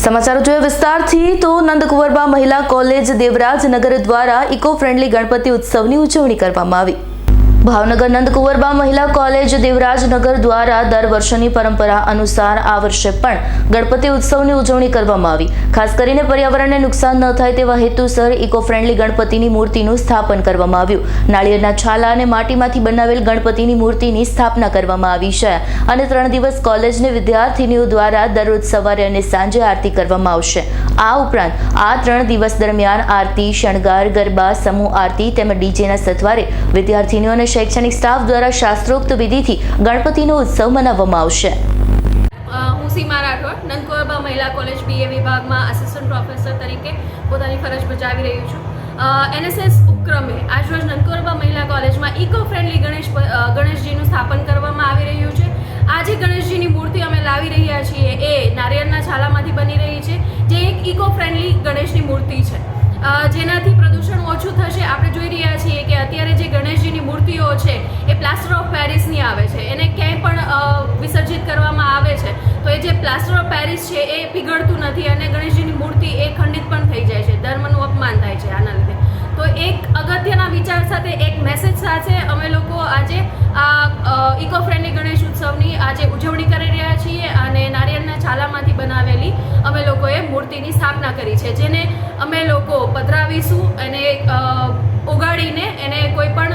સમાચારો જોઈએ વિસ્તારથી તો નંદકુંવરબા મહિલા કોલેજ દેવરાજનગર દ્વારા ઇકો ફ્રેન્ડલી ગણપતિ ઉત્સવની ઉજવણી કરવામાં આવી. ભાવનગર નંદકુંવરબા મહિલા કોલેજ દેવરાજનગર દ્વારા દર વર્ષની પરંપરા અનુસાર આ વર્ષે પણ ગણપતિ ઉત્સવની ઉજવણી કરવામાં આવી. ખાસ કરીને પર્યાવરણને નુકસાન ન થાય તેવા હેતુસર ઇકો ફ્રેન્ડલી ગણપતિની મૂર્તિનું સ્થાપન કરવામાં આવ્યું. નાળિયેરના છાલા અને માટીમાંથી બનાવેલ ગણપતિની મૂર્તિની સ્થાપના કરવામાં આવી છે અને ત્રણ દિવસ કોલેજની વિદ્યાર્થીનીઓ દ્વારા દરરોજ સવારે અને સાંજે આરતી કરવામાં આવશે. આ ઉપરાંત, આ ત્રણ દિવસ દરમિયાન આરતી, શણગાર, ગરબા, સમૂહ આરતી તેમજ ડીજેના સથવારે વિદ્યાર્થીનીઓ અને શૈક્ષણિક સ્ટાફ દ્વારા શાસ્ત્રોક્ત વિધિથી ગણપતિનો ઉત્સવ મનાવવામાં આવશે. હું સીમા રાઠોડ નંદકુરબા મહિલા કોલેજ બીએ વિભાગમાં આસિસ્ટન્ટ પ્રોફેસર તરીકે પોતાની ફરજ બજાવી રહી છું. એનએસએસ ઉપક્રમે આજરોજ નંદકુરબા મહિલા કોલેજમાં ઇકો ફ્રેન્ડલી ગણેશ ગણેશજીનું સ્થાપન ઇકો ફ્રેન્ડલી ગણેશની મૂર્તિ છે. જેનાથી પ્રદૂષણ ઓછું થશે. આપણે જોઈ રહ્યા છીએ કે અત્યારે જે ગણેશજીની મૂર્તિઓ છે, એ પ્લાસ્ટર ઓફ પેરિસની આવે છે. એને ક્યાંય પણ વિસર્જિત કરવામાં આવે છે. તો એ જે પ્લાસ્ટર ઓફ પેરિસ છે, એ પીગળતું નથી અને ગણેશજીની મૂર્તિ એ ખંડિત પણ થઈ જાય છે. ધર્મનું અપમાન થાય છે આના લીધે. તો એક અગત્યના વિચાર સાથે, એક મેસેજ સાથે અમે લોકો આજે આ ઇકો ફ્રેન્ડલી ગણેશ ઉત્સવની મૂર્તિની સ્થાપના કરી છે, જેને અમે લોકો પધરાવીશું અને ઉગાડીને એને કોઈ પણ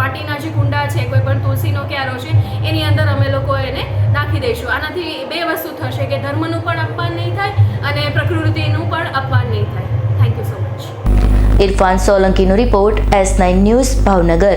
માટીના જે કુંડા છે, કોઈ પણ તુલસીનો ક્યારો છે, એની અંદર અમે લોકો એને નાખી દઈશું. આનાથી બે વસ્તુ થશે કે ધર્મનું પણ અપમાન નહીં થાય અને પ્રકૃતિનું પણ અપમાન નહીં થાય. Thank you so much Irfan સોલંકીનો report S nine news Bhavnagar.